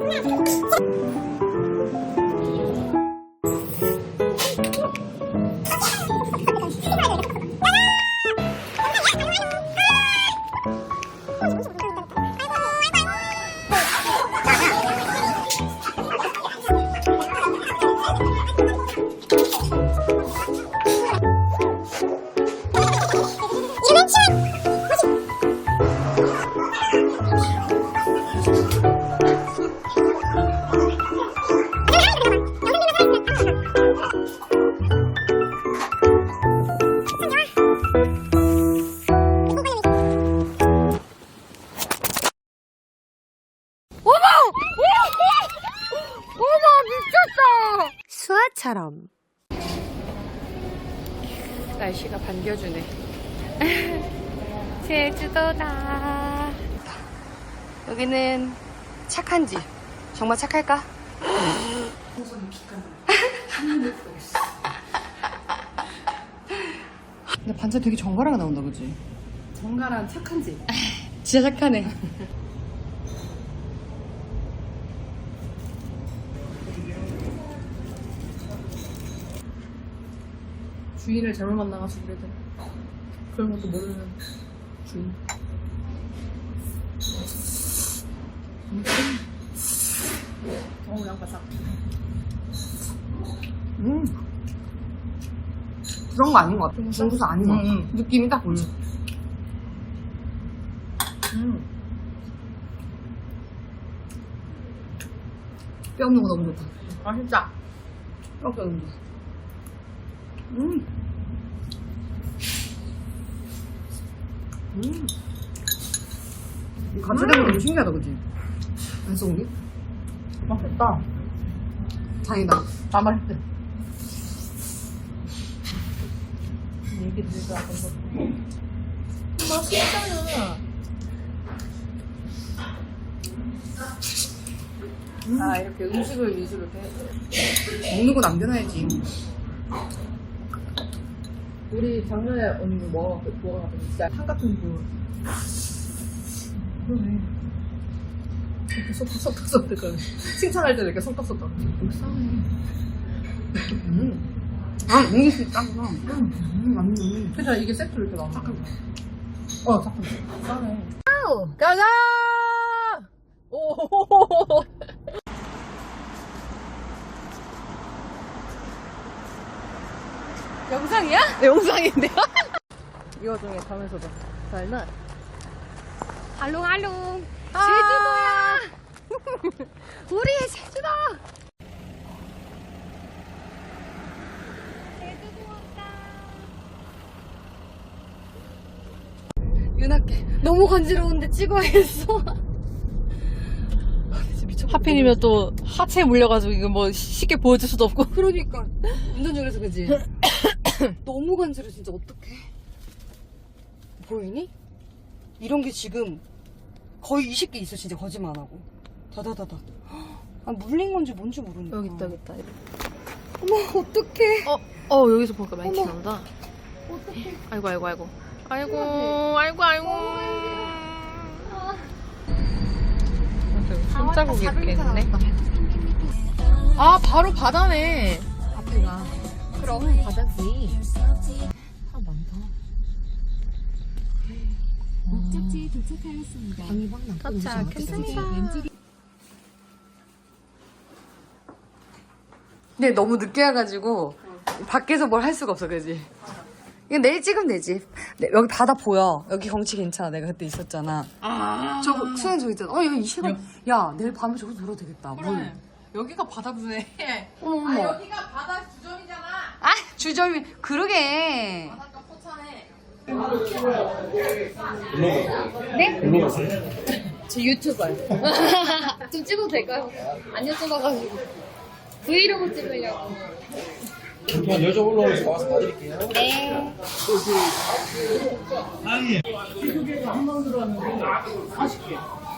수아처럼. 날씨가 반겨주네. 제주도다. 여기는 착한지. 정말 착할까? 근데 반찬 되게 정갈하게 나온다, 그지? 정갈한 착한지. 진짜 착하네. 주인을 잘못 만나가지고 그래도 그런 것도 모르는 주인. 어우 양파 싹. 음. 그런 거 아닌 것 같아. 중국서 아닌 것 같아. 음, 음. 느낌이 딱 보여. 음. 뼈 없는 거 너무 좋다. 맛있다. 뼈 없는 거. 음. 음. 같이 되면 너무 신기하다, 그지? 안 쏘니? 맛있다. 다행이다. 다 맛있대. 얘기 들자 건거. 맛있잖아. 아 이렇게 음식을 위주로 이렇게 먹는 거 남겨놔야지. 우리 작년에 언니 뭐 뭐가 진짜 한 같은 그 그러네. 이렇게 속닥속닥 그 칭찬할 때 이렇게 속닥속닥 불쌍해 음. 아, 먹을 수 있다. 음, 맞네. 그죠? 이게 세트로 이렇게 나와 착한 어 착한 싸네. 가자! 오 영상이야? 영상인데요? 이 와중에 가면서도 잘나 할롱할롱. 제주도야. 우리의 제주도. 윤학계 너무 간지러운데 찍어야겠어. 하필이면 또 하체에 물려가지고 이거 뭐 쉽게 보여줄 수도 없고 그러니까 운전 중에서 그지. 너무 간지러 진짜 어떡해. 보이니? 이런 게 지금 거의 20개 있어 진짜 거짓말 안 하고. 다다다다. 아 물린 건지 뭔지 모르니까. 여기 있다 여기 있다 어머 어떡해. 어, 어 여기서 보니까 많이 어머. 나온다 아이고 아이고 아이고 아이고 아이고 아이고 손자국이 이렇게 있네 아 바로 바다네 앞에가 그럼 바다지 아 많다. 목적지에 도착하였습니다. 방이 막 나. 도착했습니다 근데 너무 늦게 와가지고 밖에서 뭘 할 수가 없어, 그지? 이거 내일 찍으면 되지. 네, 여기 바다 보여. 여기 경치 괜찮아. 내가 그때 있었잖아. 아 저 수영 저기 있잖아. 어, 야, 이 시간. 야, 내일 밤에 저거 놀아도 되겠다. 뭘. 여기가 바다부네 어머, 어머. 여기가 바다 주점이, 그러게. 바닷가 포차네 저 유튜버요. 좀 찍어도 될까요? 안 여쭤봐가지고. 브이로그 찍으려고. 잠깐 여자 올라오면서 나와서 봐드릴게요.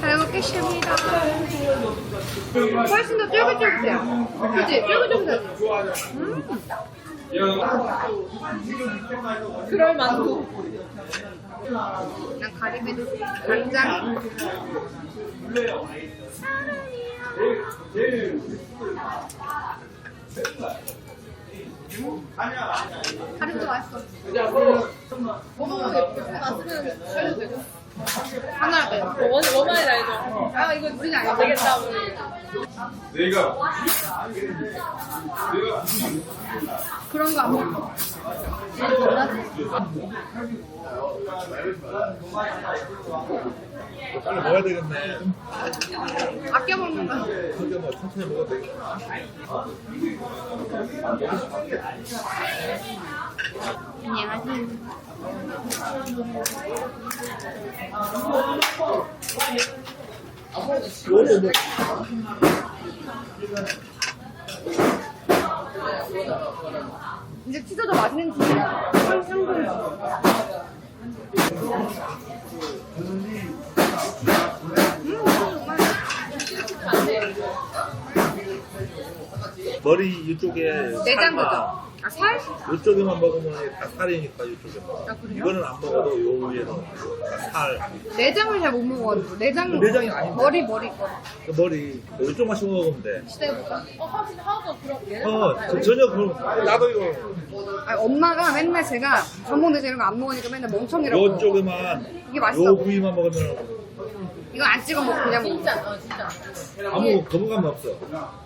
잘 먹겠습니다. 훨씬 더 쫄깃쫄깃해요. 그치? 쫄깃쫄깃하지? 그럴 만도. 난 가리비도 간장. 가리비도 맛있어. 먹어보고 예쁘게 맛있으면 살려도 되고. 하나 빼요. 원, 원만이 알죠? 아, 이거 우리는 알죠? 되겠다, 우리. 내가 그런 거안 먹어. 빨리 먹어야 되겠네. 아껴 먹는 거. 근데 뭐 천천히 먹어도 되겠다. 이제 치즈도 맛있는 치즈야. 향 머리 이쪽에 내장 살만, 거죠? 아, 살? 이쪽에만 먹으면 다 살이니까 이쪽에만. 아, 그래요? 이거는 안 먹어도 요 위에는 다 살. 내장을 잘 못 먹어가지고. 내장. 내장이 아닌데. 머리, 머리 거. 그 머리 뭐 이쪽만 씹어 먹으면 돼. 시대보다. 어, 사실 하나도 그런 어, 저- 전혀 그런 나도 이거 아니, 엄마가 맨날 제가 전복 내장 이런 거 안 먹으니까 맨날 멍청이라고. 요쪽에만 이게 맛있어. 요 부위만 먹으면 이거 안 찍어 먹고 그냥 먹어. 진짜, 어, 진짜. 아무 거부감 없어.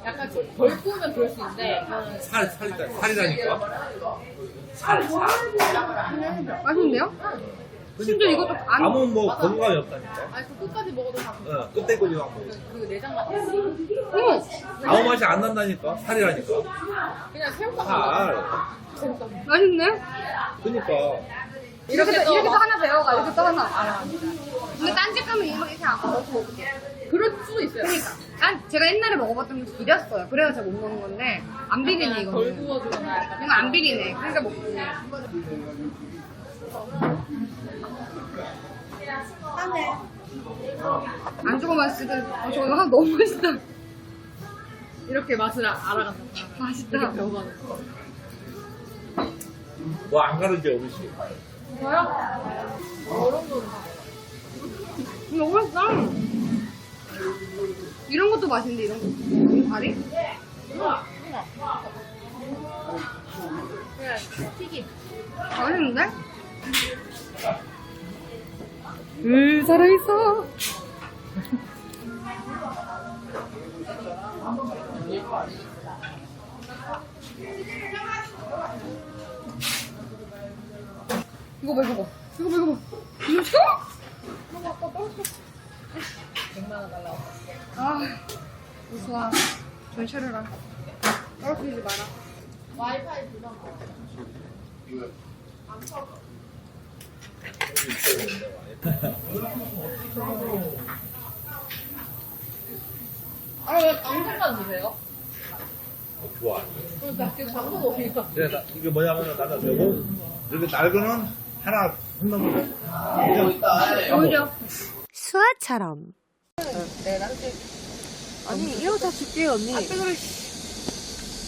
약간 덜 구우면 그럴 수 있는데. 살, 살, 살이라니까. 살, 살. 맛있는데요? 심지어 이것도 안. 아무 뭐 거부감이 없다니까. 아니, 그 끝까지 먹어도 다. 어, 안 먹어. 그 내장 맛. 응! 아무 맛이 안 난다니까. 살이라니까. 그냥 새우깡 살. 맛있네? 그니까. 이렇게 또, 이렇게 또 하나 배워가, 이렇게 또 하나 알아. 근데 딴짓 하면 이렇게 안 먹고 먹을게. 그럴 수도 있어요. 그러니까. 난 제가 옛날에 먹어봤던 게 비렸어요. 그래서 제가 못 먹는 건데, 안 비리네, 이거는. 덜 구워주거나 이거 안 비리네. 그러니까 먹지. 안 주고 맛있을 때, 어, 저거 너무 맛있다. 이렇게 맛을 아- 알아간다. 맛있다. 배워가는 거. 뭐 안 가르쳐, 어르신. 저요? 이거 맛있다. 이런 것도 맛있는데, 이런 거. 이 다리? 튀김. 맛있는데? 으, 살아있어. 이거 봐, 이거 봐. 이거 봐, 이거 봐. 이거 있어? 이거 아까 떨어졌어. 100만 원 달라고. 아, 우수아. 전 차려라. 떨어뜨리지 마라. 와이파이 부담 아, 왜 방송만 주세요? 좋아. 나 지금 방송 먹으니까. 그래, 나, 이게 뭐냐면 나는 되고, 이렇게 날거는 하나 흙넘는 거. 보이죠? 수아처럼. 네, 나한테. 아니, 이거 다 줄게요, 언니. 아, 그래.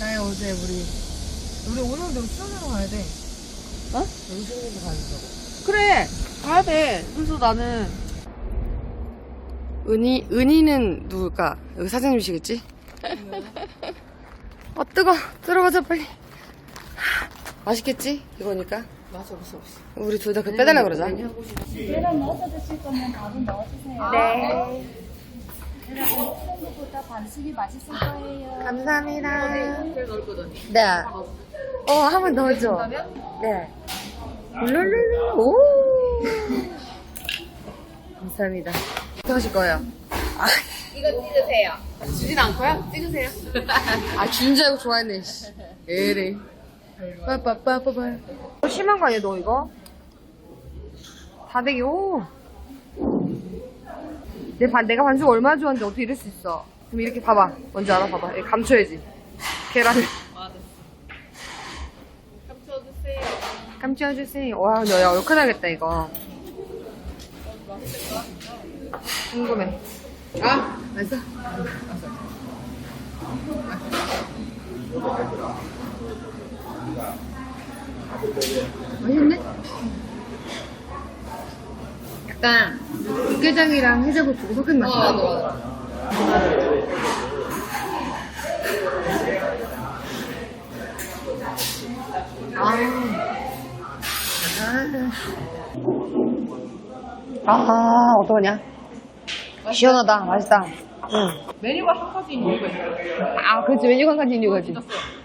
나의 어제 우리 우리 오늘도 수영하러 가야 돼. 어? 여기 수영장도 가야 돼. 그래 가야 돼 그래서 나는 은희 은희는 누굴까 여기 사장님이시겠지 어 뜨거 들어가자 빨리 하, 맛있겠지 이거니까 맛이 없어 없어. 우리 둘 다 그 빼달라 그러자 계란 넣어서 드실 거면 밥은 넣어주세요. 네. 계란 생각보다 반숙이 맛있을 거예요. 감사합니다 제일 넣을 거더니. 네 어 한 번 넣어줘 네 룰루루 오 감사합니다 어떻게 하실 거예요? 이거 찍으세요. 주진 않고요? 찍으세요. 아, 준줄 알고 좋아했네, 씨. 에레. 빠빠빠빠빠. 심한 거 아니야, 너 이거? 다대기, 오. 내 반, 내가 반숙 얼마나 좋아하는데 어떻게 이럴 수 있어. 그럼 이렇게 봐봐. 뭔지 알아? 봐봐. 이렇게 감춰야지. 계란을. 감춰주세요. 감춰주세요. 와, 너야, 욕하나겠다, 이거. 궁금해. 아, 맛있어? 맛있네? 약간 육개장이랑 해장국 두고 섞은 맛이야. 어, 맞아, 아, 아하, 어떡하냐? 시원하다, 맛있다. 응. 메뉴가 한 가지인 이유가 있어. 아, 그렇지. 메뉴가 한 가지인 이유가 있지. 아, 진짜 쎄.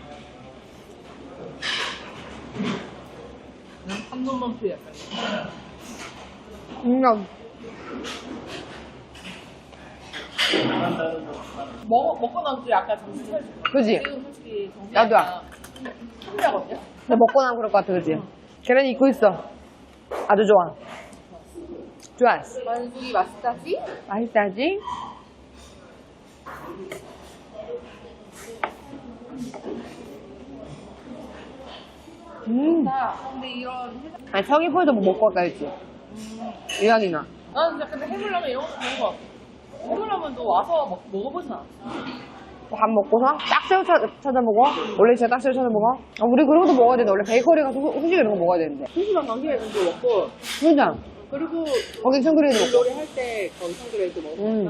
3분 만표 약간. 음, 응감. 먹, 먹고 나서 약간 정신 차려 그지 나도 나 먹고 나면 그럴 것 같아, 그지? 계란이 입고 있어. 아주 좋아. 좋아 완숙이 맛있다지? 맛있다지? 음. 나 근데 이런. 아니, 성의포에도 뭐 먹고 갈까 했지. 이왕이나. 나는 진짜 근데 해물라면 이런 거 좋은 거 같아. 해물라면도 와서 먹, 먹어보진 않았어. 밥 먹고서 딱새우 찾, 찾아 먹어? 원래 진짜 딱새우 찾아 먹어? 아, 우리 그런 것도 먹어야 되는데 원래 베이커리 가서 후- 후식 이런 거 먹어야 되는데 심심한 관계에 좀 먹고 그죠? 그리고 거기 청그레이도 먹고 놀이 할때 거기 성그레이도 먹고 음.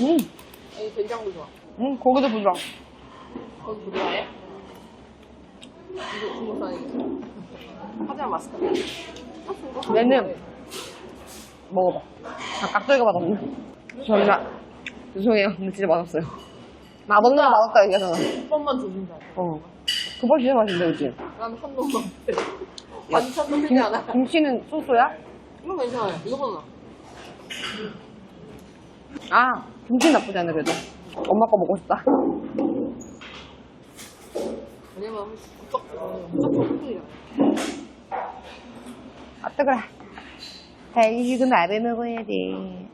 음, 여기 된장도 좋아. 음, 고기도 부드러 거기 부드러워해? 이거 중국산이겠죠? 하지만 맛있다. 얘는 먹어봐 아, 깍두기가 맛없네 저희가 죄송해요 근데 진짜 맛없어요 맛없는 거 맛없다 얘기하잖아 한 번만 조준다. 어. 그거 진짜 맛있는데 그치? 나는 한 놈만. 반찬 넣지 않아. 김치는 소스야? 이건 괜찮아요. 이거보다. 아 김치 나쁘지 않네 그래도 엄마 거 먹고 싶다. 왜냐면 무조건. 아 뜨거라 달식은 밥에 먹어야 돼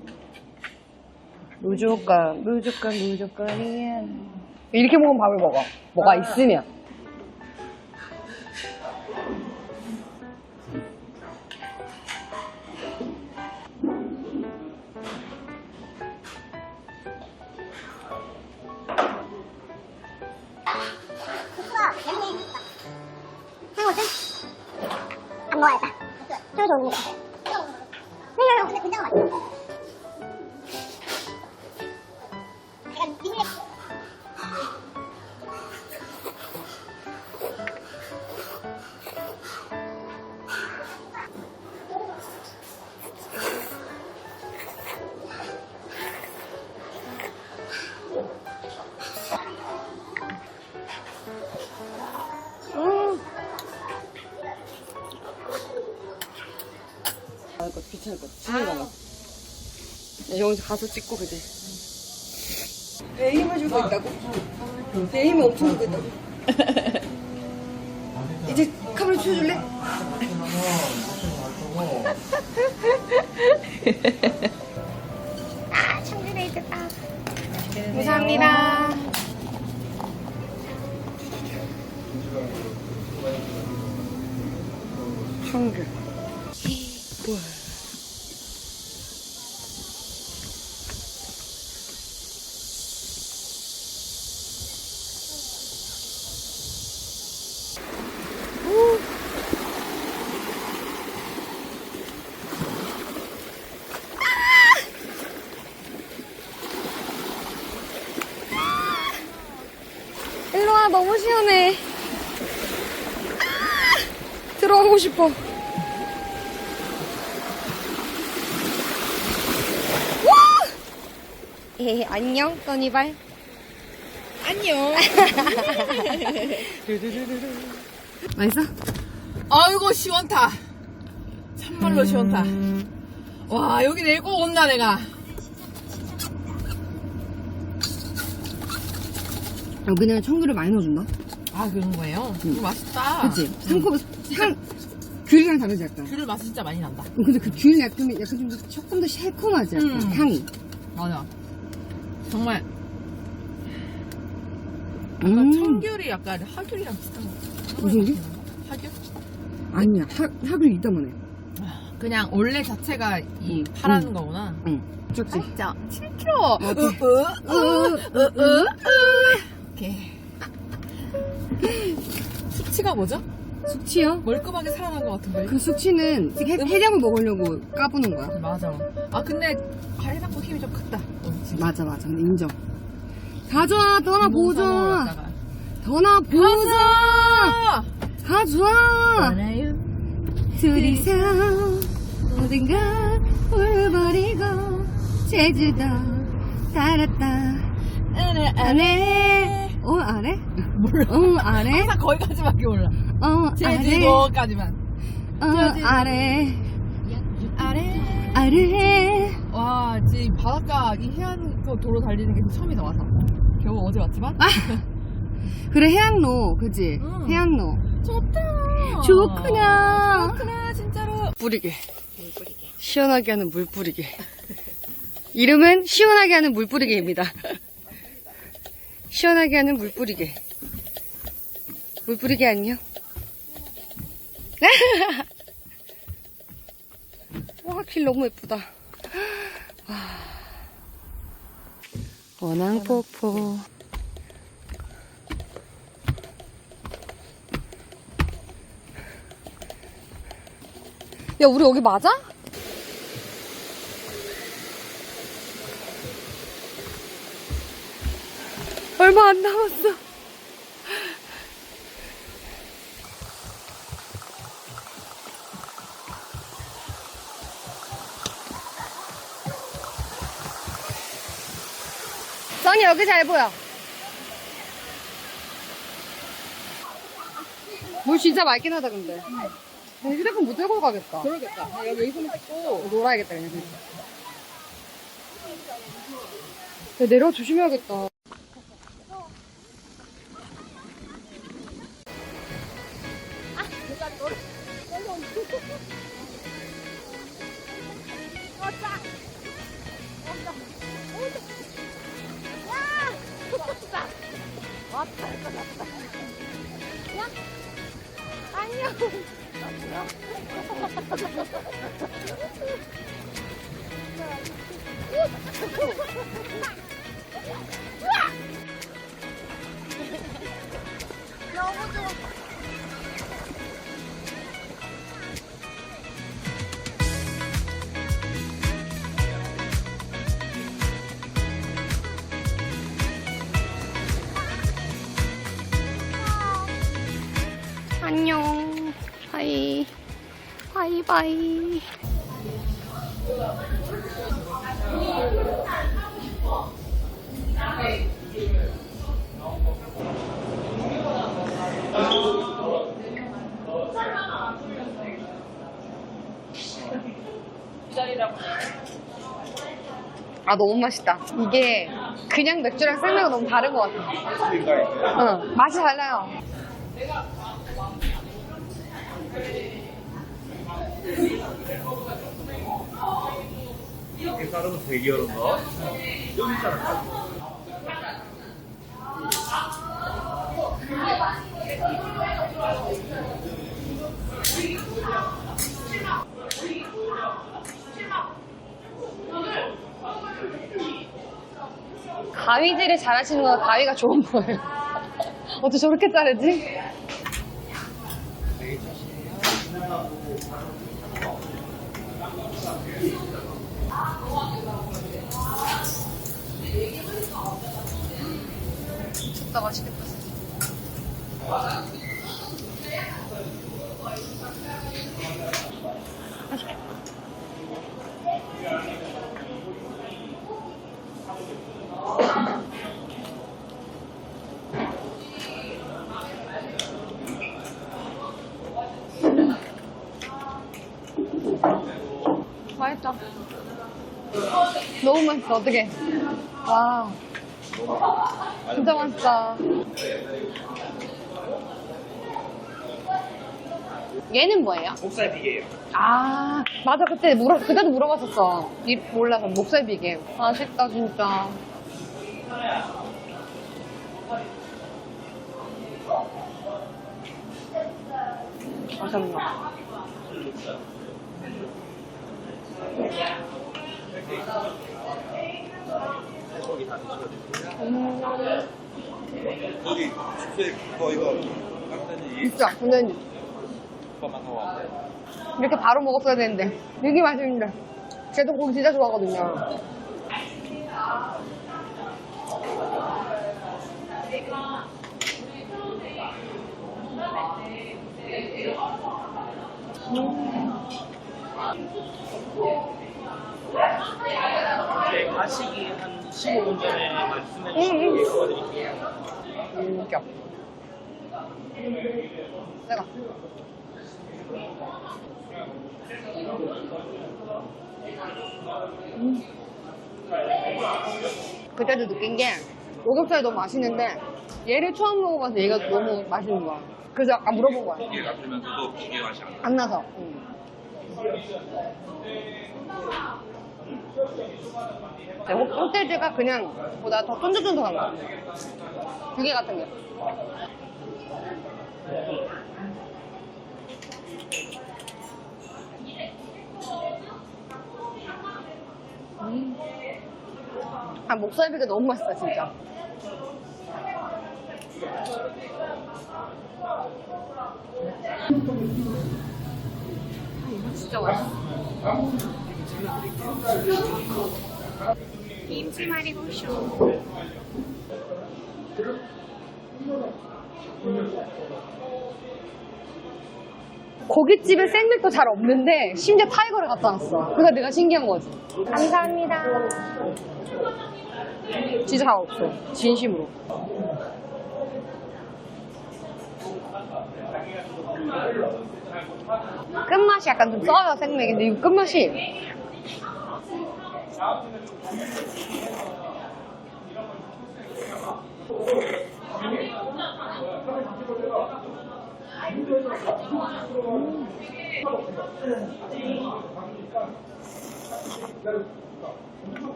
무조건 무조건 무조건이야. 이렇게 먹으면 밥을 먹어. 뭐가 있으면 좀 좋은 거. 가서 찍고 그지 내 힘을 주고 있다고? 내 힘을 엄청 주고 있다고 이제 카메라 치워줄래? 싶어 와! 에 안녕 써니발 안녕 맛있어? 아이고 시원타. 참말로 시원타. 와 여기 내고 온다 내가. 여기는 청귤을 많이 넣어준다 아 그런 거예요? 이거 맛있다. 그치? 상큼 상 귤이랑 다르지 약간. 귤 맛이 진짜 많이 난다. 어, 근데 그 귤 약간 약간 좀 더- 조금 더 새콤하지 약간 음. 향이. 맞아. 정말 음. 청귤이 약간 하귤이랑 비슷한 거. 무슨 귤? 하귤? 아니야 하, 하귤 이따만해. 그냥 원래 자체가 이 파라는 음. 거구나. 응. 쪽지. 진짜 7kg. 이렇게. 수치가 뭐죠? 숙취요? 멀끔하게 살아난 것 같은데. 그 숙취는 해, 해장을 먹으려고 까부는 거야. 맞아. 아 근데 해장국 힘이 좀 크다. 어, 진짜. 맞아 맞아. 인정. 가져와 더 하나 보자. 먹었다가. 더 하나 보자. 아! 가져와. 둘이서 어딘가 울버리고 제주도 살았다. 아래 아래. 어 아래? 몰라. 어 아래? 항상 거기까지밖에 몰라. 어 아래. 제주도까지만. 어 아래. 아래. 아래. 와, 지금 바닷가 이 해안 그 도로 달리는 게 처음이다 와서. 겨우 어제 왔지만. 그래 해양로 그지? 응. 해양로. 좋다. 좋구나. 좋구나 진짜로. 뿌리게. 시원하게 하는 물 뿌리게. 이름은 시원하게 하는 물 뿌리게입니다. 시원하게 하는 물 뿌리게. 물 뿌리게 안녕. 와, 길 너무 예쁘다. 와. 원앙폭포. 야, 우리 여기 맞아? 얼마 안 남았어. 여기 잘 보여. 물 진짜 맑긴 하다 근데. 휴대폰 못 들고 가겠다. 그러겠다. 나 여기 손 찍고. 놀아야겠다 그냥. 야, 내려와 조심해야겠다. 바이바이. 아 너무 맛있다. 이게 그냥 맥주랑 생맥은 너무 다른 것 같아. 응, 맛이 달라요. 이렇게 자르면 되게 어려워. 여기 있잖아. 가위질을 잘하시는 건 가위가 좋은 거예요. 어떻게 저렇게 자르지? 진짜 맛있겠다. 맛있다. 너무 맛있어, 어떡해. 와. 진짜 맛있다. 얘는 뭐예요? 목살 비계예요. 아, 맞아. 그때 물어, 그때도 물어봤었어. 이, 몰라서. 목살 비계. 맛있다, 진짜. 맛있나? 거기 숙소에 그거 이거 이 진짜. 근데 오빠만 사와. 이렇게 바로 먹었어야 되는데. 되게 맛있는데. 제가 고기 진짜 좋아하거든요. 가시기 한 15분 전에 말씀해 주시면 도와드릴게요. 음, 웃겨. 내가. 음. 그때도 느낀 게 오겹살이 너무 맛있는데 얘를 처음 먹어봐서 얘가 너무 맛있는 거야. 그래서 아까 물어본 거야. 비계가 들면서도 비계 맛이 안 나. 안 나서. 응. 흑돼지가 그냥 보다 더 쫀득쫀득한 거야. 두개 같은 게. 음. 아, 목살비가 너무 맛있다, 진짜. 진짜 맛있어. 고깃집에 생맥도 잘 없는데 심지어 타이거를 갖다 놨어. 그게 내가 신기한 거지. 감사합니다. 진짜 잘 없어. 진심으로. 끝맛이 약간 좀 써요 생맥인데 이거 끝맛이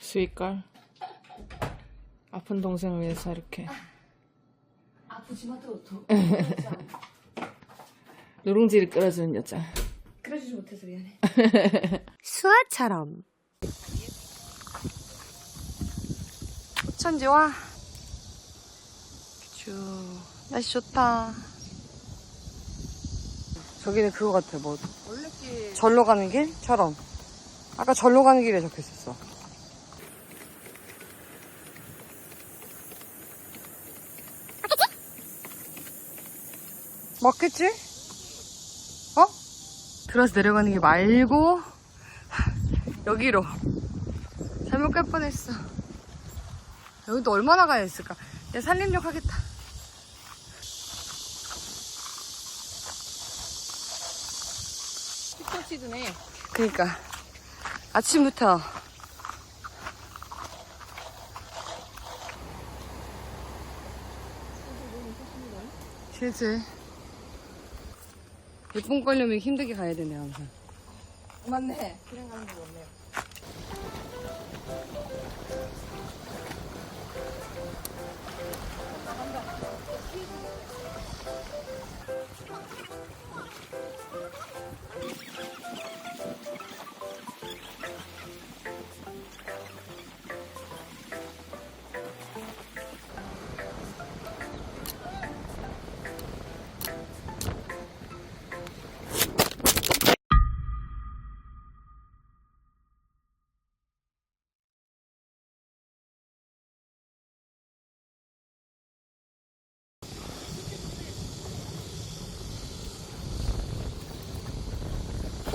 수익걸? 아픈 동생을 위해서 이렇게 아프지만 또, 또. 누룽지를 끓여주는 여자 그래주지 못해서 미안해. 수아처럼 천지 와 쭉 날씨 좋다. 저기는 그거 같아 뭐 절로 가는 길처럼 아까 절로 가는 길에 적혀 있었어. 맞겠지? 어? 들어서 내려가는 게 말고 여기로 잘못 갈 뻔했어. 여기도 얼마나 가야 했을까? 야, 산림욕 하겠다. 시드네 그니까. 아침부터. 실제. 예쁜 걸려면 힘들게 가야 되네, 항상. 맞네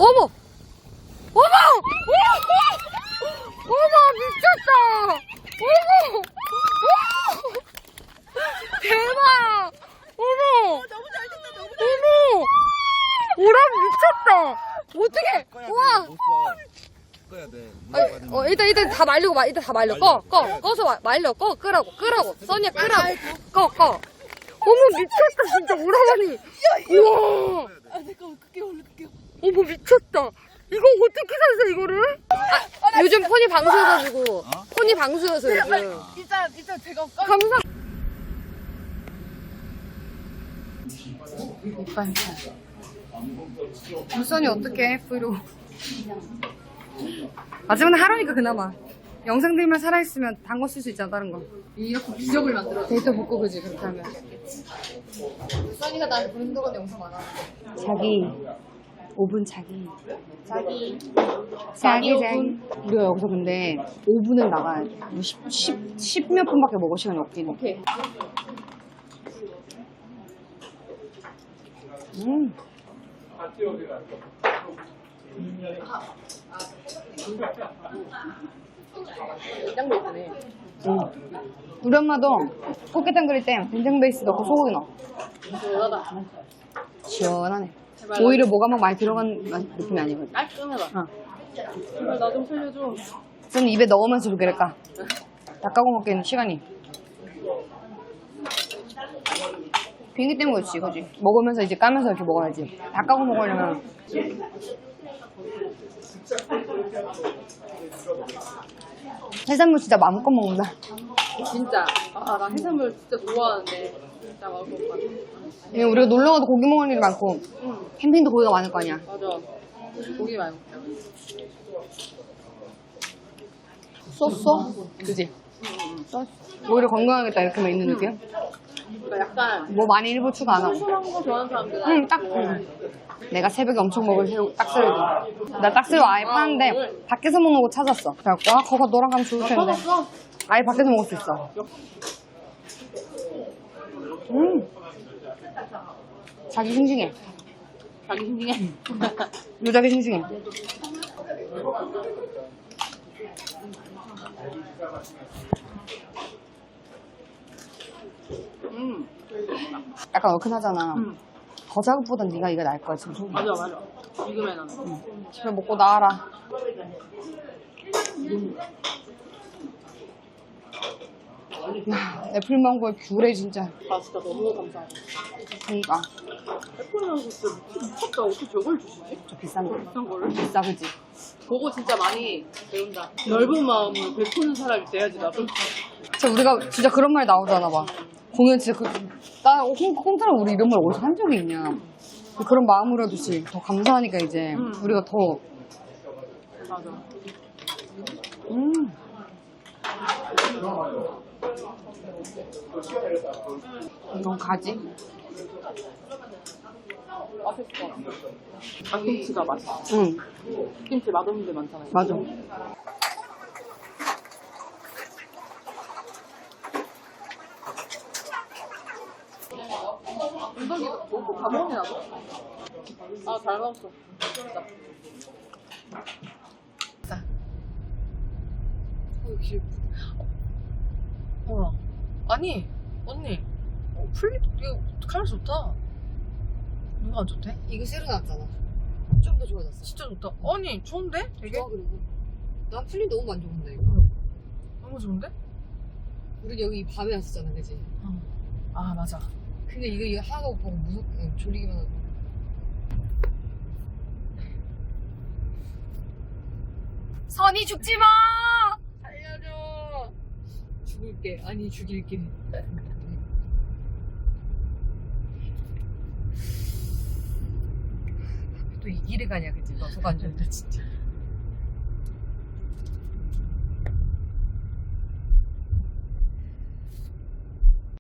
어머! 어머! 어머! 어머, 미쳤다! 어머! 어머! 대박! 어머! 너무 잘 됐다, 너무 잘 어머! 오람 미쳤다! 어떡해! 우와! 꺼야 돼. 아니, 어, 일단, 일단 다 말리고, 마, 일단 다 말려. 꺼, 꺼. 꺼서 마, 말려. 꺼, 끄라고, 끄라고. 써니야, 끄라고. 꺼, 꺼. 어머, 미쳤다, 진짜, 오라버니. 우와. 아 잠깐만 그게 올려 그게 어머, 미쳤다. 이거 어떻게 샀어, 이거를? 아, 요즘 폰이 방수여가지고. 폰이 방수여서 요즘. 일단 일단 제가 꺼 감사. 물선이 어떻게 브이로그 마지막에 하루니까 그나마 영상들만 살아있으면 단거 쓸 수 있잖아 다른 거 이렇게 기적을 만들어. 데이터 붙고 그지 그렇게 하면 써니가 나한테 보는 동안 영상 많아. 자기 5분 자기. 자기. 자기 자기 우리가 여기서 근데 5분을 나가야 돼. 10, 10, 10 몇 분밖에 먹을 시간이 없긴 해. 오케이. 음. 짱도 있네. 우리 엄마도 꽃게탕 끓일 때 된장 베이스 넣고 소고기 넣어. 시원하다. 시원하네 오히려 뭐가 막 많이 들어간 맛- 느낌이 아니거든 깔끔하다. 어. 제발 나좀 살려줘. 좀 입에 넣으면서 그럴까 닦아고 먹기에는 시간이 비행기 때문에 그렇지 그지 먹으면서 이제 까면서 이렇게 먹어야지 닦아고 먹으려면 해산물 진짜 마음껏 먹는다 진짜. 아, 나 해산물 진짜 좋아하는데. 진짜 먹을 것 같아. 왜냐면 우리가 놀러 가도 고기 먹을 일이 많고 캠핑도 고기가 많을 거 아니야 맞아. 고기 많이 먹자. 썼어? 그지? 썼어 오히려 건강하겠다 이렇게만 있는 느낌? 그러니까 약간 뭐 많이 일부 추가 안 하고 소소한 거 좋아하는 사람들은 응, 딱. 응. 내가 새벽에 엄청 먹을 새우, 딱새우도. 나 딱새우 아예 파는데, 밖에서 먹는 거 찾았어. 그래갖고, 아, 거기 너랑 가면 좋을 텐데. 찾았어? 아예 밖에서 먹을 수 있어. 음. 자기 싱싱해. 자기 싱싱해. 요자기 싱싱해. 음, 약간 얼큰하잖아. 음. 더 자극보단 네가 이가 나을 거야, 지금. 맞아, 맞아. 지금의 나는. 집에 먹고 나와라. 야, 애플망고의 귤에 진짜. 아, 진짜 너무 감사하다. 그니까. 애플망고 진짜 미쳤다. 어떻게 저걸 주시지? 저 비싼 거. 비싼 거를? 비싸, 그지? 보고 진짜 많이 배운다. 넓은 마음으로 베푸는 사람이 돼야지, 나도. 진짜 우리가 진짜 그런 말 나오잖아, 막. 공연 진짜 그, 나 홍, 홍사람 우리 이런 말 어디서 한 적이 있냐. 그런 마음으로도 지 더 감사하니까 이제 음. 우리가 더, 맞아. 음. 이건 가지? 같아. 닭김치가 맛있어. 응, 김치 맛없는 데 많잖아요. 맞아. 운동이 너무 다 먹네, 나도. 아, 잘 먹었어. 진짜. 어, 역시. 어. 아니, 언니. 어, 플립, 이거 카메라 좋다. 누가 안 좋대? 이거 새로 나왔잖아. 좀 더 좋아졌어. 진짜 좋다. 아니, 좋은데? 되게? 좋아, 그리고. 난 플립 너무 만족한다, 이거. 너무 좋은데? 우리 여기 밤에 왔었잖아, 그지? 아, 맞아. 근데 이거, 이거 못 보고 무섭, 응, 졸리기만 하고. 선이 죽지 마! 살려줘! 죽을 게. 아니, 죽일 게. 또 이 길에 가냐, 그치? 너 좋은데, 진짜.